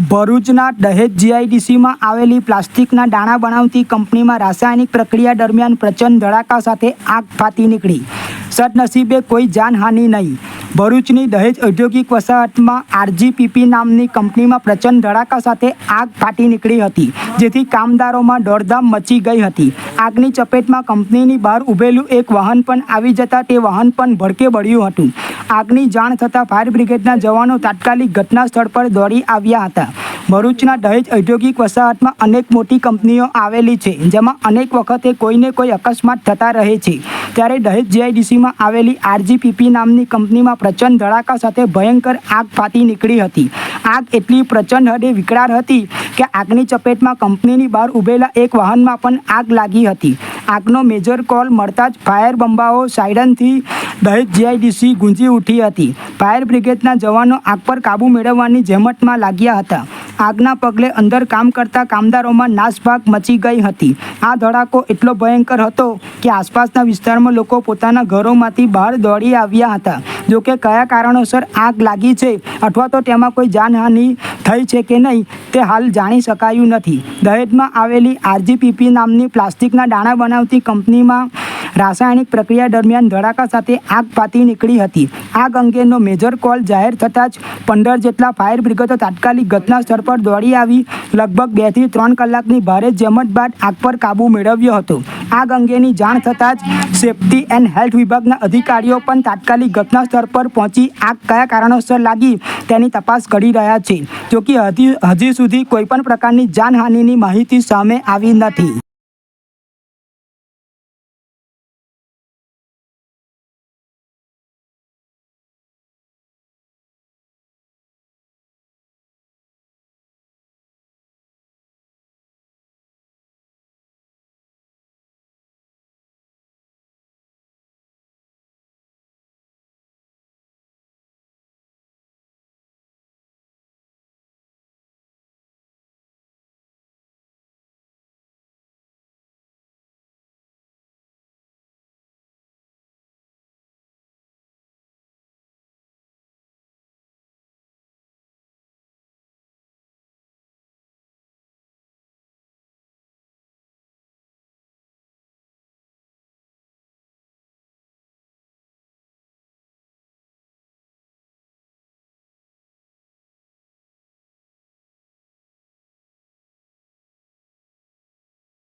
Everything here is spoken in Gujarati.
ભરૂચના દહેજ જીઆઈડીસીમાં આવેલી પ્લાસ્ટિકના દાણા બનાવતી કંપનીમાં રાસાયણિક પ્રક્રિયા દરમિયાન પ્રચંડ ધડાકા સાથે આગ ફાટી નીકળી. સદનસીબે કોઈ જાનહાનિ નહીં. ભરૂચની દહેજ ઔદ્યોગિક વસાહતમાં આરજીપીપી નામની કંપનીમાં પ્રચંડ ધડાકા સાથે આગ ફાટી નીકળી હતી, જેથી કામદારોમાં દોડધામ મચી ગઈ હતી. આગની ચપેટમાં કંપનીની બહાર ઊભેલું એક વાહન પણ આવી જતાં તે વાહન પણ ભડકે બળ્યું હતું. આગની જાણ થતાં ફાયર બ્રિગેડના જવાનો તાત્કાલિક ઘટના સ્થળ પર દોડી આવ્યા હતા. ભરૂચના દહેજ ઔદ્યોગિક વસાહતમાં અનેક મોટી કંપનીઓ આવેલી છે, જેમાં અનેક વખતે કોઈને કોઈ અકસ્માત થતા રહે છે. ત્યારે દહેજ જીઆઈડીસીમાં આવેલી આરજીપીપી નામની કંપનીમાં પ્રચંડ ધડાકા સાથે ભયંકર આગ ફાટી નીકળી હતી. આગ એટલી પ્રચંડ હદે વિકરાળ હતી કે આગની ચપેટમાં કંપનીની બહાર ઊભેલા એક વાહનમાં પણ આગ લાગી હતી. આગનો મેજર કોલ મળતા જ ફાયર બંબાઓ સાયરનથી દહેજ જીઆઈડીસી ગુંજી ઉઠી હતી. ફાયર બ્રિગેડના જવાનો આગ પર કાબૂ મેળવવાની જહેમતમાં લાગ્યા હતા. આગના પગલે અંદર કામ કરતા કામદારોમાં નાસભાગ મચી ગઈ હતી. આ ધડાકો એટલો ભયંકર હતો કે આસપાસના વિસ્તારમાં લોકો પોતાના ઘરોમાંથી બહાર દોડી આવ્યા હતા. જોકે કયા કારણોસર આગ લાગી છે અથવા તો તેમાં કોઈ જાનહાનિ થઈ છે કે નહીં, તે હાલ જાણી શકાયું નથી. દહેજમાં આવેલી આરજીપીપી નામની પ્લાસ્ટિકના દાણા બનાવતી કંપનીમાં રાસાયણિક પ્રક્રિયા દરમિયાન ધડાકા સાથે આગ ફાટી નીકળી હતી. આગ અંગેનો મેજર કોલ જાહેર થતાં જ પંદર જેટલા ફાયર બ્રિગેડો તાત્કાલિક ઘટના સ્થળ પર દોડી આવી. લગભગ બેથી ત્રણ કલાકની ભારે જહેમત બાદ આગ પર કાબૂ મેળવ્યો હતો. આગ અંગેની જાણ થતાં જ સેફટી એન્ડ હેલ્થ વિભાગના અધિકારીઓ પણ તાત્કાલિક ઘટના સ્થળ પર પહોંચી આગ કયા કારણોસર લાગી તેની તપાસ કરી રહ્યા છે. જોકે હજી હજી સુધી કોઈપણ પ્રકારની જાનહાનિની માહિતી સામે આવી નથી.